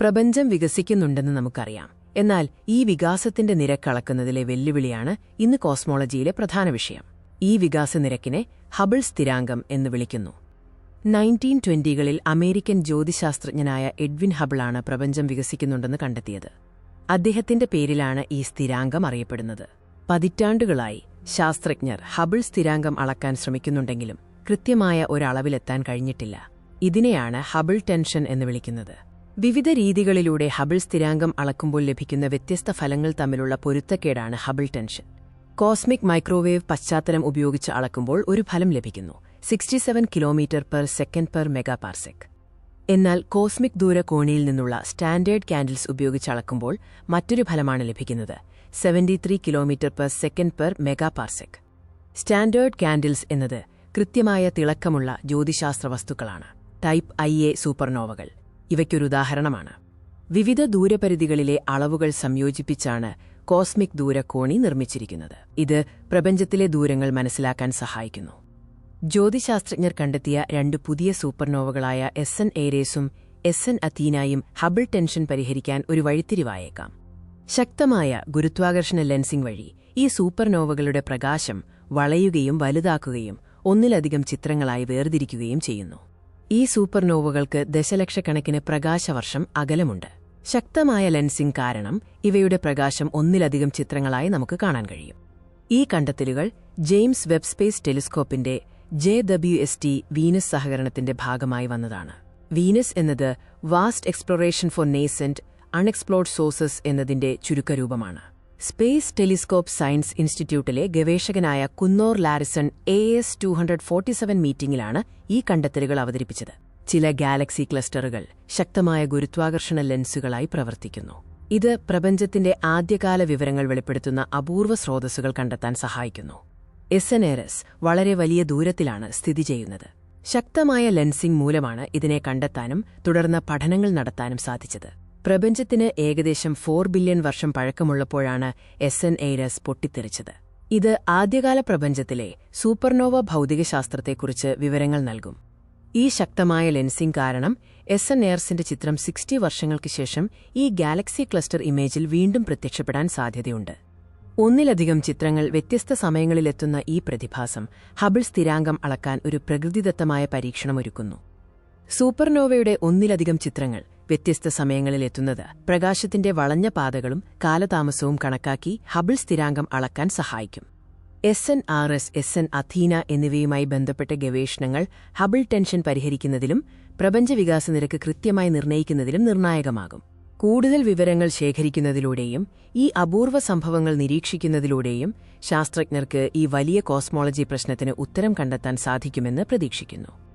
പ്രപഞ്ചം വികസിക്കുന്നുണ്ടെന്ന് നമുക്കറിയാം. എന്നാൽ ഈ വികാസത്തിന്റെ നിരക്കളക്കുന്നതിലെ വെല്ലുവിളിയാണ് ഇന്ന് കോസ്മോളജിയിലെ പ്രധാന വിഷയം. ഈ വികാസ നിരക്കിനെ ഹബിൾ സ്ഥിരാങ്കം എന്ന് വിളിക്കുന്നു. നയന്റീൻ ട്വന്റികളിൽ അമേരിക്കൻ ജ്യോതിശാസ്ത്രജ്ഞനായ എഡ്വിൻ ഹബിളാണ് പ്രപഞ്ചം വികസിക്കുന്നുണ്ടെന്ന് കണ്ടെത്തിയത്. അദ്ദേഹത്തിന്റെ പേരിലാണ് ഈ സ്ഥിരാങ്കം അറിയപ്പെടുന്നത്. പതിറ്റാണ്ടുകളായി ശാസ്ത്രജ്ഞർ ഹബിൾ സ്ഥിരാങ്കം അളക്കാൻ ശ്രമിക്കുന്നുണ്ടെങ്കിലും കൃത്യമായ ഒരളവിലെത്താൻ കഴിഞ്ഞിട്ടില്ല. ഇതിനെയാണ് ഹബിൾ ടെൻഷൻ എന്ന് വിളിക്കുന്നത്. വിവിധ രീതികളിലൂടെ ഹബിൾ സ്ഥിരാങ്കം അളക്കുമ്പോൾ ലഭിക്കുന്ന വ്യത്യസ്ത ഫലങ്ങൾ തമ്മിലുള്ള പൊരുത്തക്കേടാണ് ഹബിൾ ടെൻഷൻ. കോസ്മിക് മൈക്രോവേവ് പശ്ചാത്തലം ഉപയോഗിച്ച് അളക്കുമ്പോൾ ഒരു ഫലം ലഭിക്കുന്നു. Sixty seven kilometre per second per megaparsec. എന്നാൽ കോസ്മിക് ദൂര കോണിയിൽ നിന്നുള്ള സ്റ്റാൻഡേർഡ് കാൻഡിൽസ് ഉപയോഗിച്ച് അളക്കുമ്പോൾ മറ്റൊരു ഫലമാണ് ലഭിക്കുന്നത്. Seventy three kilometre per second per megaparsec. Standard candles എന്നത് കൃത്യമായ തിളക്കമുള്ള ജ്യോതിശാസ്ത്ര വസ്തുക്കളാണ് ടൈപ്പ് ഐ എ സൂപ്പർനോവകൾ. ഇവയ്ക്കൊരുദാഹരണമാണ്. വിവിധ ദൂരപരിധികളിലെ അളവുകൾ സംയോജിപ്പിച്ചാണ് കോസ്മിക് ദൂരക്കോണി നിർമ്മിച്ചിരിക്കുന്നത്. ഇത് പ്രപഞ്ചത്തിലെ ദൂരങ്ങൾ മനസ്സിലാക്കാൻ സഹായിക്കുന്നു. ജ്യോതിശാസ്ത്രജ്ഞർ കണ്ടെത്തിയ രണ്ട് പുതിയ സൂപ്പർനോവകളായ എസ് എൻ ഏരേസും എസ് എൻ അത്തീനായും ഹബിൾ ടെൻഷൻ പരിഹരിക്കാൻ ഒരു വഴിത്തിരിവായേക്കാം. ശക്തമായ ഗുരുത്വാകർഷണ ലെൻസിംഗ് വഴി ഈ സൂപ്പർനോവകളുടെ പ്രകാശം വളയുകയും വലുതാക്കുകയും ഒന്നിലധികം ചിത്രങ്ങളായി വേർതിരിക്കുകയും ചെയ്യുന്നു. ഈ സൂപ്പർനോവകൾക്ക് ദശലക്ഷക്കണക്കിന് പ്രകാശവർഷം അകലമുണ്ട്. ശക്തമായ ലെൻസിംഗ് കാരണം ഇവയുടെ പ്രകാശം ഒന്നിലധികം ചിത്രങ്ങളായി നമുക്ക് കാണാൻ കഴിയും. ഈ കണ്ടെത്തലുകൾ James Webb space ടെലിസ്കോപ്പിന്റെ J W S T Venus സഹകരണത്തിന്റെ ഭാഗമായി വന്നതാണ്. വീനസ് എന്നത് vast exploration for nascent unexplored sources എന്നതിന്റെ ചുരുക്കരൂപമാണ്. സ്പേസ് ടെലിസ്കോപ്പ് സയൻസ് ഇൻസ്റ്റിറ്റ്യൂട്ടിലെ ഗവേഷകനായ Conor Larison A S two hundred forty seven മീറ്റിംഗിലാണ് ഈ കണ്ടെത്തലുകൾ അവതരിപ്പിച്ചത്. ചില ഗാലക്സി ക്ലസ്റ്ററുകൾ ശക്തമായ ഗുരുത്വാകർഷണ ലെൻസുകളായി പ്രവർത്തിക്കുന്നു. ഇത് പ്രപഞ്ചത്തിന്റെ ആദ്യകാല വിവരങ്ങൾ വെളിപ്പെടുത്തുന്ന അപൂർവ സ്രോതസ്സുകൾ കണ്ടെത്താൻ സഹായിക്കുന്നു. എസ് എൻ എസ് വളരെ വലിയ ദൂരത്തിലാണ് സ്ഥിതി ചെയ്യുന്നത്. ശക്തമായ ലെൻസിംഗ് മൂലമാണ് ഇതിനെ കണ്ടെത്താനും തുടർന്ന് പഠനങ്ങൾ നടത്താനും സാധിച്ചത്. പ്രപഞ്ചത്തിന് ഏകദേശം ഫോർ ബില്യൺ വർഷം പഴക്കമുള്ളപ്പോഴാണ് എസ് എൻ എയ്ഡസ് പൊട്ടിത്തെറിച്ചത്. ഇത് ആദ്യകാല പ്രപഞ്ചത്തിലെ സൂപ്പർനോവ ഭൗതികശാസ്ത്രത്തെക്കുറിച്ച് വിവരങ്ങൾ നൽകും. ഈ ശക്തമായ ലെൻസിംഗ് കാരണം എസ് എൻ എയർസിന്റെ ചിത്രം സിക്സ്റ്റി വർഷങ്ങൾക്ക് ശേഷം ഈ ഗാലക്സി ക്ലസ്റ്റർ ഇമേജിൽ വീണ്ടും പ്രത്യക്ഷപ്പെടാൻ സാധ്യതയുണ്ട്. ഒന്നിലധികം ചിത്രങ്ങൾ വ്യത്യസ്ത സമയങ്ങളിലെത്തുന്ന ഈ പ്രതിഭാസം ഹബിൾ സ്ഥിരാംഗം അളക്കാൻ ഒരു പ്രകൃതിദത്തമായ പരീക്ഷണമൊരുക്കുന്നു. സൂപ്പർനോവയുടെ ഒന്നിലധികം ചിത്രങ്ങൾ വ്യത്യസ്ത സമയങ്ങളിൽ എത്തുന്നത് പ്രകാശത്തിന്റെ വളഞ്ഞ പാതകളും കാലതാമസവും കണക്കാക്കി ഹബിൾ സ്ഥിരാങ്കം അളക്കാൻ സഹായിക്കും. S N R S S N Athena എന്നിവയുമായി ബന്ധപ്പെട്ട ഗവേഷണങ്ങൾ ഹബിൾ ടെൻഷൻ പരിഹരിക്കുന്നതിലും പ്രപഞ്ചവികാസ നിരക്ക് കൃത്യമായി നിർണയിക്കുന്നതിലും നിർണായകമാകും. കൂടുതൽ വിവരങ്ങൾ ശേഖരിക്കുന്നതിലൂടെയും ഈ അപൂർവ സംഭവങ്ങൾ നിരീക്ഷിക്കുന്നതിലൂടെയും ശാസ്ത്രജ്ഞർക്ക് ഈ വലിയ കോസ്മോളജി പ്രശ്നത്തിന് ഉത്തരം കണ്ടെത്താൻ സാധിക്കുമെന്ന് പ്രതീക്ഷിക്കുന്നു.